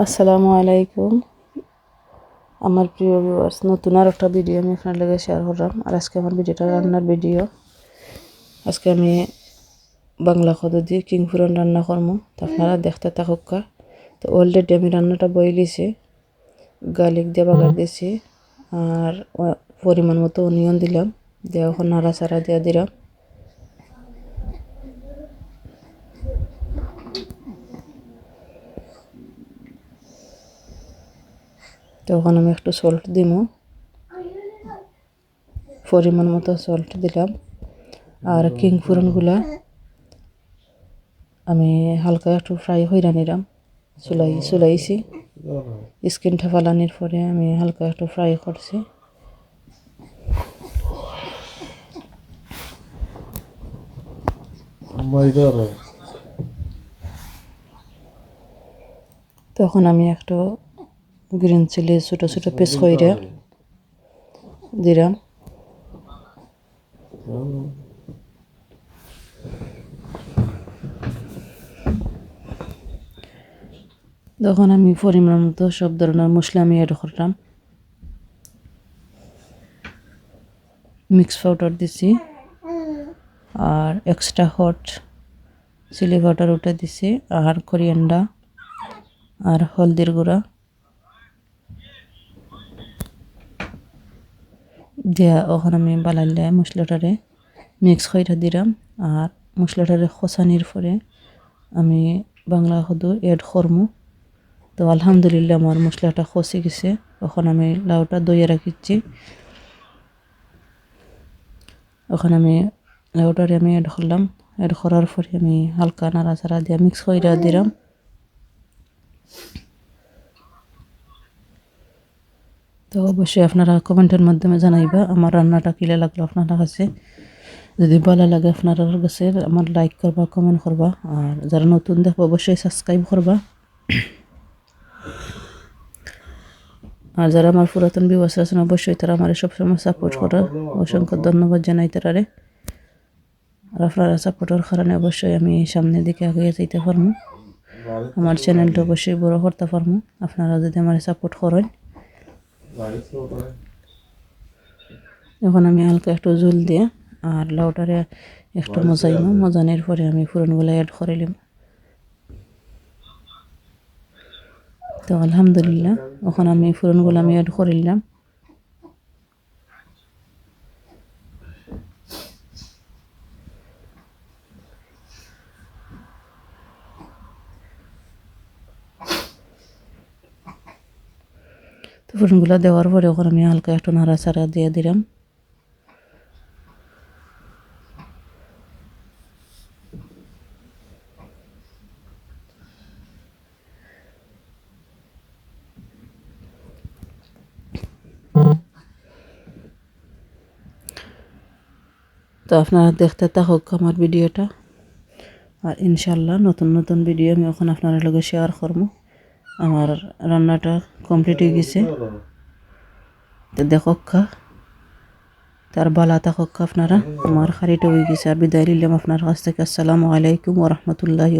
আসসালামু আলাইকুম। আমার প্রিয় ভিউয়ার্স নতুন আর একটা ভিডিও আমি আপনার লগে শেয়ার করলাম। আর আজকে আমার ভিডিওটা রান্নার ভিডিও আজকে আমি বাংলা খদ দিয়ে কিংফুরন রান্না করব তো আপনারা দেখতে থাকুকা। তো অলরেডি আমি রান্নাটা বইলিছি গার্লিক দিয়ে বাগার দিয়েছি আর পরিমাণ মতো অনিয়ন দিলাম, দিয়ে এখন নাড়া চাড়া দিয়ে দিলাম। তখন আমি একটু সল্ট দিব পরিমাণ মতো সল্ট দিলাম। আর কিং ফুরনগুলা আমি হালকা একটু ফ্রাই হইরা নিলাম। চুলাই চুলাইছি। স্কিনটা ফালানির পরে আমি হালকা একটু ফ্রাই করছি। তখন আমি একটু গ্রিন চিলি ছোটো ছোটো পিস করে দিলাম তখন আমি পরিমাণ মতো সব ধরনের মশলা আমি অ্যাড করলাম মিক্স পাউডার দিছি আর এক্সট্রা হট চিলি পাউডার ওটা দিছি আর কোরিয়ান্ডা আর হলদির গুঁড়া দিয়া ওখানে আমি বালাইলে মশলাটারে মিক্স করে দিলাম আর মশলাটারে খসানির পরে আমি বাংলা সদু এড করমু তো আলহামদুলিল্লাহ আমার মশলাটা খসে গেছে। ওখানে আমি লাউটা দইয়ে রাখিচ্ছি ওখানে আমি লাউটারে আমি এড করলাম এড করার পরে আমি হালকা নাড়াচাড়া দিয়ে মিক্স করে দিলাম তো অবশ্যই আপনারা কমেন্টের মাধ্যমে জানাইবা, আমার রান্নাটা কিলে লাগল আপনার কাছে। যদি ভালো লাগে আপনার কাছে, আমার লাইক করবা কমেন্ট করবা, আর যারা নতুন দেখব অবশ্যই সাবস্ক্রাইব করবা। আর যারা আমার পুরাতন বিবাস আছেন, অবশ্যই তারা আমার সবসময় সাপোর্ট করার অসংখ্য ধন্যবাদ জানাই তারারে। আর আপনারা সাপোর্টের কারণে অবশ্যই আমি সামনের দিকে আগে যাইতে পারব। আমার চ্যানেলটা অবশ্যই বড় করতে পারব। আপনারা যদি আমার সাপোর্ট করেন এখন আমি হালকা একটু জল দিয়ে আর লাউটারে একটু মজাইম মজানের পরে আমি ফুরনগুলো অ্যাড করে নিলাম তো আলহামদুলিল্লাহ ওখানে আমি ফুরনগুলো আমি অ্যাড করিলাম তো ফুরনগুলো দেওয়ার পরে ওখানে আমি হালকা একটু নাড়াচাড়া দিয়ে দিলাম। তো আপনারা দেখতে থাকুক আমার ভিডিওটা। আর ইনশাল্লাহ নতুন নতুন ভিডিও আমি ওখানে আপনার লগে শেয়ার করব। আমার রান্নাটা কমপ্লিট হয়ে গেছে। তো দেখক্কা তার বালা থাকুক আপনারা, আমার খারিটা হয়ে গেছে। আর বিদায় নিলাম আপনার কাছ থেকে। আসসালামু আলাইকুম ওরহমতুল্লাহ